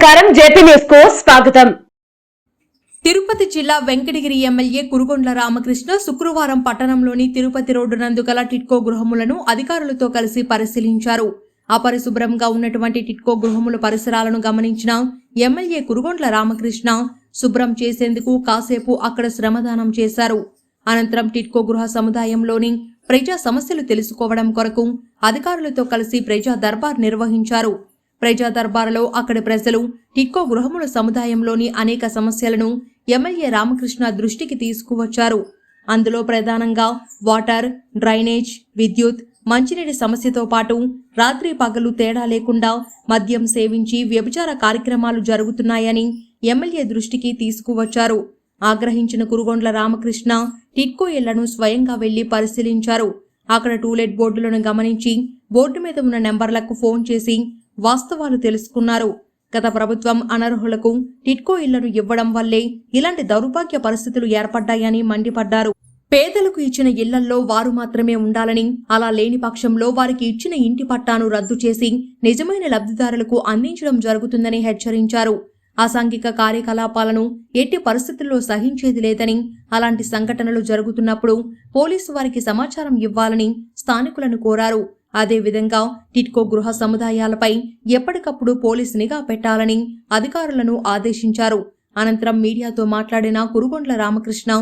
నమస్కారం. జేపీ న్యూస్కు స్వాగతం. తిరుపతి జిల్లా వెంకటగిరి ఎమ్మెల్యే కురుగొండ్ల రామకృష్ణ శుక్రవారం పట్టణంలోని తిరుపతి రోడ్డు నందు గల టిట్కో గృహములను అధికారులతో కలిసి పరిశీలించారు. అపరిశుభ్రంగా ఉన్నటువంటి టిట్కో గృహముల పరిసరాలను గమనించిన ఎమ్మెల్యే కురుగొండ్ల రామకృష్ణ శుభ్రం చేసేందుకు కాసేపు అక్కడ శ్రమదానం చేశారు. అనంతరం టిట్కో గృహ సముదాయంలోని ప్రజా సమస్యలు తెలుసుకోవడం కొరకు అధికారులతో కలిసి ప్రజా దర్బార్ నిర్వహించారు. ప్రజా దర్బారులో అక్కడి ప్రజలు టిక్కో గృహముల సముదాయంలోని అనేక సమస్యలను ఎమ్మెల్యే రామకృష్ణ దృష్టికి తీసుకువచ్చారు. అందులో ప్రధానంగా వాటర్ డ్రైనేజ్ విద్యుత్ మంచినీటి సమస్యతో పాటు రాత్రి పగలు తేడా లేకుండా మద్యం సేవించి వ్యభిచార కార్యక్రమాలు జరుగుతున్నాయని ఎమ్మెల్యే దృష్టికి తీసుకువచ్చారు. ఆగ్రహించిన కురుగొండ్ల రామకృష్ణ టిక్కో ఇళ్ళను స్వయంగా వెళ్ళి పరిశీలించారు. అక్కడ టూలెట్ బోర్డులను గమనించి బోర్డు మీద ఉన్న నెంబర్లకు ఫోన్ చేసి వాస్తవాలు తెలుసుకున్నారు. గత ప్రభుత్వం అనర్హులకు టిట్కో ఇళ్ళను ఇవ్వడం వల్లే ఇలాంటి దౌర్భాగ్య పరిస్థితులు ఏర్పడ్డాయని మండిపడ్డారు. పేదలకు ఇచ్చిన ఇళ్ళల్లో వారు మాత్రమే ఉండాలని అలా లేని పక్షంలో వారికి ఇచ్చిన ఇంటి పట్టాను రద్దు చేసి నిజమైన లబ్ధిదారులకు అందించడం జరుగుతుందని హెచ్చరించారు. అసాంఘిక కార్యకలాపాలను ఎట్టి పరిస్థితుల్లో సహించేది లేదని అలాంటి సంఘటనలు జరుగుతున్నప్పుడు పోలీసు వారికి సమాచారం ఇవ్వాలని స్థానికులను కోరారు. అదేవిధంగా టిట్కో గృహ సముదాయాలపై ఎప్పటికప్పుడు పోలీసు నిఘా పెట్టాలని అధికారులను ఆదేశించారు. అనంతరం మీడియాతో మాట్లాడిన కురుగొండ్ల రామకృష్ణ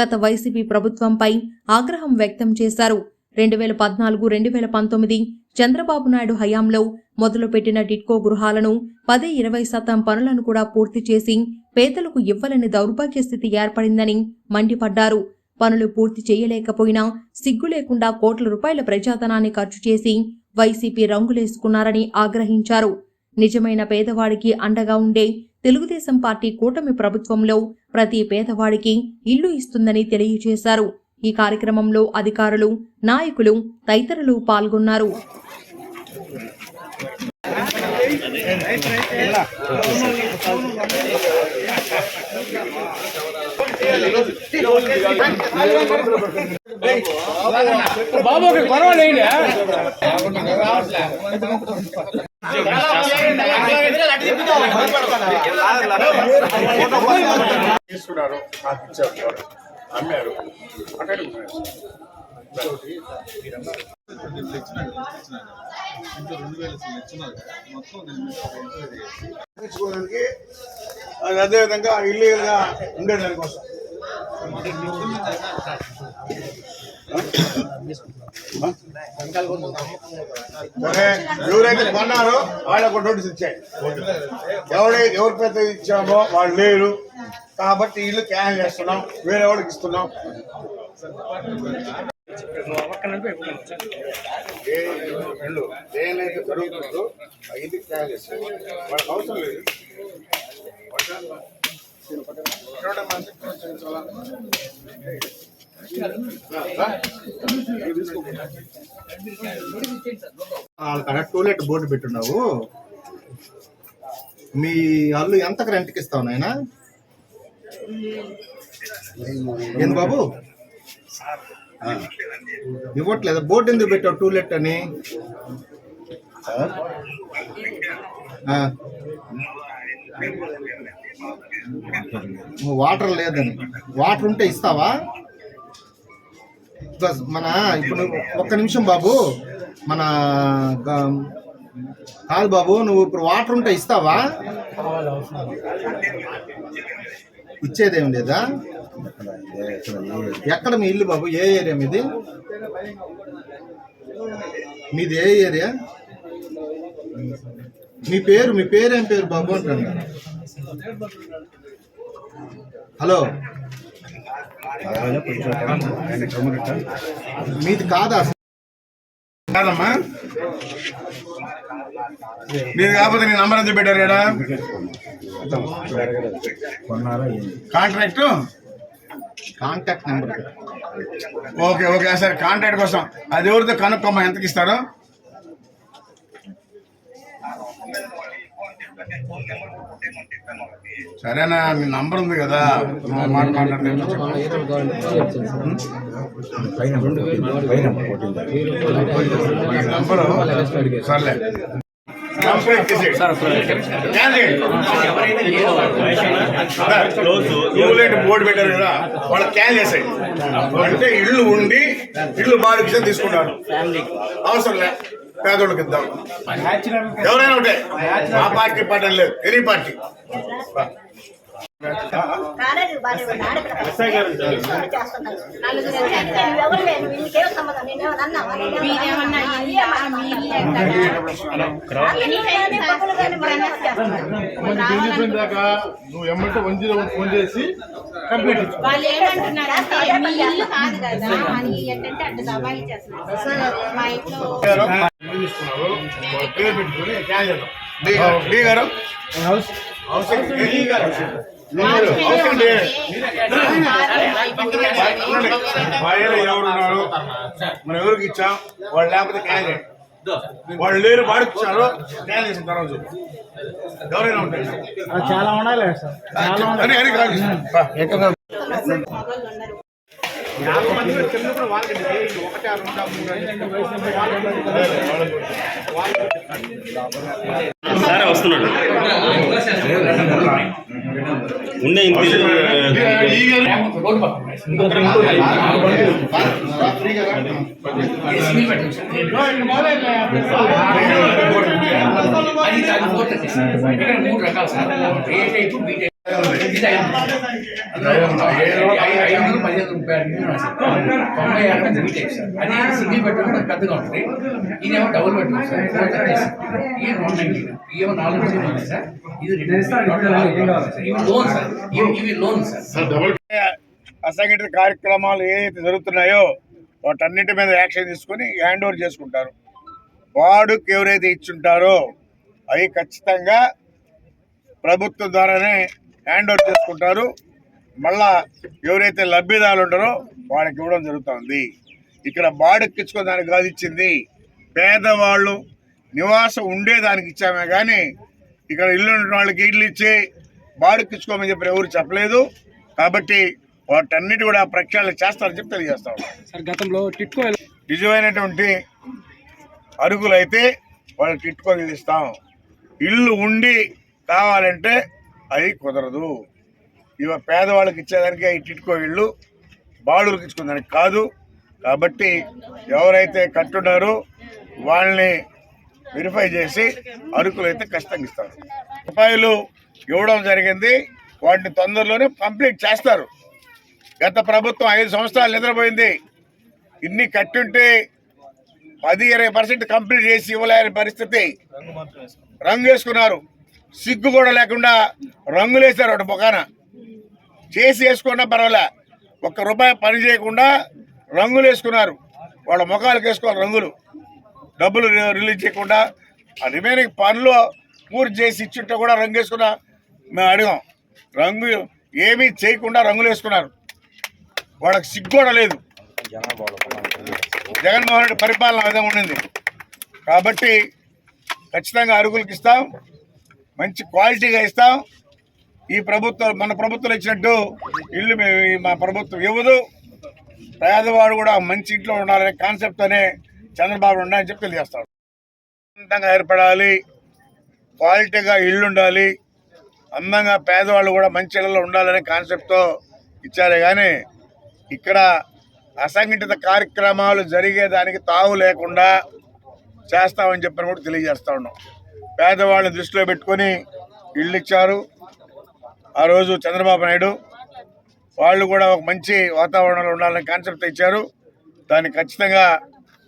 గత వైసీపీ ప్రభుత్వంపై ఆగ్రహం వ్యక్తం చేశారు. రెండు వేల పద్నాలుగు రెండు వేల పంతొమ్మిది చంద్రబాబు నాయుడు హయాంలో మొదలుపెట్టిన టిట్కో గృహాలను పది ఇరవై శాతం పనులను కూడా పూర్తి చేసి పేదలకు ఇవ్వలేని దౌర్భాగ్య స్థితి ఏర్పడిందని మండిపడ్డారు. పనులు పూర్తి చేయలేకపోయినా సిగ్గు లేకుండా కోట్ల రూపాయల ప్రజాధనాన్ని ఖర్చు చేసి వైసీపీ రంగులేసుకున్నారని ఆగ్రహించారు. నిజమైన పేదవాడికి అండగా ఉండే తెలుగుదేశం పార్టీ కూటమి ప్రభుత్వంలో ప్రతి పేదవాడికి ఇల్లు ఇస్తుందని తెలియజేశారు. ఈ కార్యక్రమంలో అధికారులు నాయకులు తదితరులు పాల్గొన్నారు. బాబు పర్వాలేదు తీసుకున్నారు నాకు ఇచ్చారు అమ్మారు అక్కడ అదేవిధంగా ఇల్లీగల్గా ఉండేదానికోసం. ఎవరైతే కొన్నారో వాళ్ళకు నోటీస్ ఇచ్చాయి ఎవడై ఎవరి పెద్ద ఇచ్చామో వాళ్ళు లేరు. కాబట్టి ఇల్లు క్యాన్ చేస్తున్నాం. వేరే వాళ్ళకి ఇస్తున్నాం. ఏ దేనైతే జరుగుతుందో ఇది క్యాన్ చేస్తాం వాళ్ళకి అవసరం లేదు. వాళ్ళకడ టూలెట్ బోర్డు పెట్టున్నావు. మీ అల్లు ఎంత రెంట్కి ఇస్తావు నాయన? ఏంది బాబు? ఇవ్వట్లేదు? బోర్డు ఎందుకు పెట్టావు టూలెట్ అని? ఆ. నువ్వు వాటర్ లేదని. వాటర్ ఉంటే ఇస్తావా? మన ఇప్పుడు నువ్వు- ఒక్క నిమిషం బాబు. మన కాదు బాబు నువ్వు ఇప్పుడు వాటర్ ఉంటే ఇస్తావా? ఇచ్చేదేం లేదా ఎక్కడ మీ ఇల్లు బాబు? ఏ ఏరియా మీది? మీది ఏ ఏరియా? మీ పేరు మీ పేరేం పేరు బాబు అంటాను హలో. మీది కాదా? కాదమ్మా. నీది కాకపోతే నీ నంబర్ ఎంత పెట్టారు ఇక్కడ? Contract? Contact number. Okay okay సరే కాంట్రాక్ట్ కోసం. అది ఎవరితో కనుక్కోమ్మా ఎంతకి ఇస్తారో సరేనా మీ నంబర్ ఉంది కదా. నంబరు సర్లే బోర్డు పెట్టారు కదా వాళ్ళ క్యాన్ చేసేయండి అంటే ఇల్లు ఉండి ఇల్లు బాగా తీసుకున్నారు అవసరం లే. పేదోళ్ళకి ఇద్దాం ఎవరైనా ఉంటే. ఆ పార్టీ పార్టీ లేదు ఎనీ పార్టీ. నువ్వు ఎమ్మంటే వన్ జీరో ఫోన్ చేసి కంప్లీట్ వాళ్ళు ఏమంటున్నారంటే మీ ఇల్లు కాదు కదా. అని ఏంటంటే అటు దబాయి చేస్తున్నారు. మా ఇంట్లో తీసుకున్నారు. పేరు పెట్టుకుని క్యాన్ చేద్దాం. డి గారు. హౌస్. ఎవరు ఉన్నారు మనం ఎవరికి ఇచ్చాం? వాళ్ళు లేకపోతే క్యాన్ చేయండి వాళ్ళు లేరు వాడికి ఇచ్చారు క్యాన్ చేసిన తర్వాత. ఎవరైనా ఉంటాయి చాలా ఉండాలి చాలా అని అని కాదు బా. సరే వస్తున్నాడు. ఉండే మూడు రకాలు సార్ ఏ టైపు టైపు తొంభై ఆరు సార్ అది సింగిల్ బెడ్రూమ్ పెద్దగా ఉంటుంది. ఇదేమో double bedroom sir four thirty ఇవేమో నాలుగు బెడ్రూమ్ ఉంది సార్ ఇది ఇవి లోన్ సార్ ఇవి ఇవి లోన్ సార్ అసంఘటిత కార్యక్రమాలు ఏదైతే జరుగుతున్నాయో వాటన్నిటి మీద యాక్షన్ తీసుకొని హ్యాండ్ ఓవర్ చేసుకుంటారు. వాడుకు ఎవరైతే ఇచ్చుంటారో అవి ఖచ్చితంగా ప్రభుత్వం ద్వారానే హ్యాండ్ ఓవర్ చేసుకుంటారు. మళ్ళా ఎవరైతే లబ్ధిదారులు ఉంటారో వాళ్ళకి ఇవ్వడం జరుగుతుంది. ఇక్కడ బాడుకి ఇచ్చుకుని దానికి కాదు ఇచ్చింది. పేదవాళ్ళు నివాసం ఉండేదానికి ఇచ్చామే కానీ ఇక్కడ ఇల్లు ఉన్న వాళ్ళకి ఇల్లు ఇచ్చి బాడుకి ఇచ్చుకోమని చెప్పి ఎవరు చెప్పలేదు. కాబట్టి వాటన్నిటి కూడా ప్రక్షాళన చేస్తారని చెప్పి తెలియజేస్తా గతంలో టిట్కో నిజమైనటువంటి అరుగులైతే వాళ్ళకి ఇట్టుకొని ఇస్తాం. ఇల్లు ఉండి కావాలంటే అది కుదరదు. ఇవ పేదవాళ్ళకి ఇచ్చేదానికి ఈ టిట్కో ఇల్లు బాడులకు ఇచ్చుకునేదానికి కాదు. కాబట్టి ఎవరైతే కట్టున్నారో వాళ్ళని వెరిఫై చేసి అరుకులు అయితే ఖచ్చితంగా ఇస్తారు. రూపాయలు ఇవ్వడం జరిగింది. వాటిని తొందరలోనే కంప్లీట్ చేస్తారు. గత ప్రభుత్వం ఐదు సంవత్సరాలు నిద్రపోయింది. ఇన్ని కట్టుంటే పది ఇరవై పర్సెంట్ కంప్లీట్ చేసి ఇవ్వలేని పరిస్థితి. రంగు వేసుకున్నారు. సిగ్గు కూడా లేకుండా రంగులు వేశారు ఒకటి మొఖాన చేసి వేసుకున్నా పర్వాలే. ఒక్క రూపాయి పని చేయకుండా రంగులు వేసుకున్నారు. వాళ్ళ ముఖాలకు వేసుకోవాలి రంగులు. డబ్బులు రిలీజ్ చేయకుండా ఆ రిమైనింగ్ పనులు పూర్తి చేసి ఇచ్చుంటే కూడా రంగు వేసుకున్నా మేము అడిగాం. రంగు ఏమీ చేయకుండా రంగులు వేసుకున్నారు. వాళ్ళకి సిగ్గు కూడా లేదు. జగన్మోహన్ రెడ్డి పరిపాలన విధంగా ఉండింది. కాబట్టి ఖచ్చితంగా అరుగులకు ఇస్తాం. మంచి క్వాలిటీగా ఇస్తాం. ఈ ప్రభుత్వం మన ప్రభుత్వం ఇచ్చినట్టు ఇల్లు మేము మా ప్రభుత్వం ఇవ్వదు. పేదవాడు కూడా మంచి ఇంట్లో ఉండాలనే కాన్సెప్ట్తోనే చంద్రబాబు ఉండాలని చెప్పి తెలియజేస్తాడు. అందంగా ఏర్పడాలి. క్వాలిటీగా ఇల్లు ఉండాలి. అందంగా పేదవాళ్ళు కూడా మంచి ఇళ్ళలో ఉండాలనే కాన్సెప్ట్తో ఇచ్చారే కానీ ఇక్కడ అసంఘటిత కార్యక్రమాలు జరిగేదానికి తావు లేకుండా చేస్తామని చెప్పని కూడా తెలియజేస్తా ఉన్నాం. పేదవాళ్ళని దృష్టిలో పెట్టుకొని ఇళ్ళు ఇచ్చారు. ఆ రోజు చంద్రబాబు నాయుడు వాళ్ళు కూడా ఒక మంచి వాతావరణంలో ఉండాలని కాన్సెప్ట్ ఇచ్చారు. దాన్ని ఖచ్చితంగా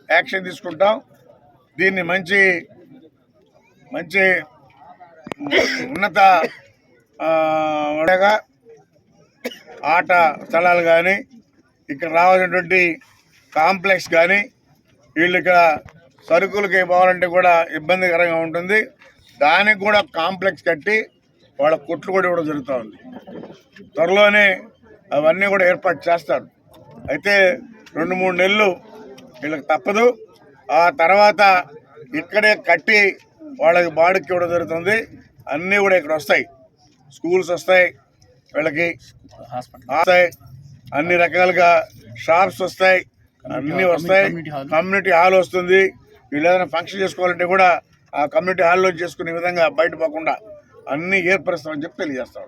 యాక్షన్ తీసుకుంటాం. దీన్ని మంచి మంచి ఉన్నత ఉండగా ఆట స్థలాలు కానీ ఇక్కడ రావాల్సినటువంటి కాంప్లెక్స్ కానీ వీళ్ళు ఇక్కడ సరుకులకి పోవాలంటే కూడా ఇబ్బందికరంగా ఉంటుంది. దానికి కూడా కాంప్లెక్స్ కట్టి వాళ్ళ కొట్లు కూడా ఇవ్వడం జరుగుతూ ఉంది. త్వరలోనే అవన్నీ కూడా ఏర్పాటు చేస్తారు. అయితే రెండు మూడు నెలలు వీళ్ళకి తప్పదు. ఆ తర్వాత ఇక్కడే కట్టి వాళ్ళకి బాడుకి ఇవ్వడం జరుగుతుంది. అన్నీ కూడా ఇక్కడ వస్తాయి. స్కూల్స్ వస్తాయి. వీళ్ళకి వస్తాయి. అన్ని రకాలుగా షాప్స్ వస్తాయి. అన్నీ వస్తాయి. కమ్యూనిటీ హాల్ వస్తుంది. వీళ్ళు ఏదైనా ఫంక్షన్ చేసుకోవాలంటే కూడా ఆ కమ్యూనిటీ హాల్లో చేసుకునే విధంగా బయట పోకుండా అన్ని ఏర్పరుస్తామని చెప్పి తెలియజేస్తాం